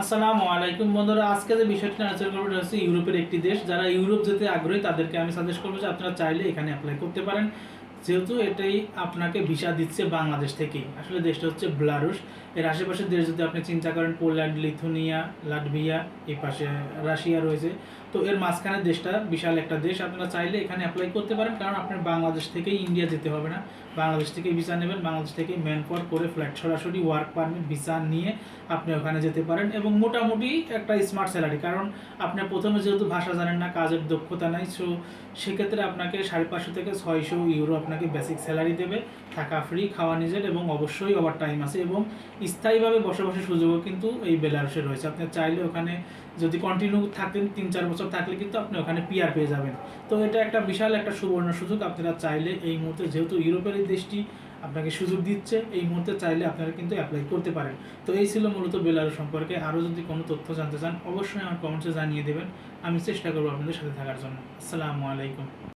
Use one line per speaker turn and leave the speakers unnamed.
আসসালামু আলাইকুম বন্ধুরা, আজকে যে বিষয়টি আলোচনা করব হচ্ছে ইউরোপের একটি দেশ। যারা ইউরোপ যেতে আগ্রহী, তাদেরকে আমি সাজেস্ট করব যে আপনারা চাইলে এখানে অ্যাপ্লাই করতে পারেন। যেহেতু এটাই আপনাকে ভিসা দিচ্ছে বাংলাদেশ থেকেই। আসলে দেশটা হচ্ছে বেলারুশ। এর আশেপাশের দেশ যদি আপনি চিন্তা করেন, পোল্যান্ড, লিথুনিয়া, লাটভিয়া এই পাশে রাশিয়া রয়েছে। তো এর মাঝখানে দেশটা বিশাল একটা দেশ। আপনারা চাইলে এখানে অ্যাপ্লাই করতে পারেন, কারণ আপনার বাংলাদেশ থেকেই ইন্ডিয়া যেতে হবে না। বাংলাদেশ থেকে ভিসা নেবেন, বাংলাদেশ থেকে ম্যান পাওয়ার করে ফ্ল্যাট সরাসরি ওয়ার্ক পারমিট ভিসা নিয়ে আপনি ওখানে যেতে পারেন। এবং মোটামুটি একটা স্মার্ট স্যালারি কারণ আপনি প্রথমে যেহেতু ভাষা জানেন না, কাজের দক্ষতা নাই সো সেক্ষেত্রে আপনাকে সাড়ে পাঁচশো থেকে ছয়শো ইউরো আপনাকে বেসিক স্যালারি দেবে, থাকা ফ্রি খাওয়া নিজের এবং অবশ্যই ওভার টাইম আছে এবং স্থায়ীভাবে বসবাসের সুযোগও কিন্তু এই বেলারুসে রয়েছে। আপনি চাইলে ওখানে যদি কন্টিনিউ থাকেন তিন চার বছর থাকলে কিন্তু আপনি ওখানে পিআর পেয়ে যাবেন। তো এটা একটা বিশাল একটা সুবর্ণ সুযোগ। আপনারা চাইলে এই মুহূর্তে যেহেতু ইউরোপের এই দেশটি আপনাকে সুযোগ দিচ্ছে, এই মুহূর্তে চাইলে আপনারা কিন্তু অ্যাপ্লাই করতে পারেন। তো এই ছিল মূলত বেলারুস সম্পর্কে। আরও যদি কোনো তথ্য জানতে চান, অবশ্যই আমার কমেন্টসে জানিয়ে দেবেন। আমি চেষ্টা করব আপনাদের সাথে থাকার জন্য। আসসালামু আলাইকুম।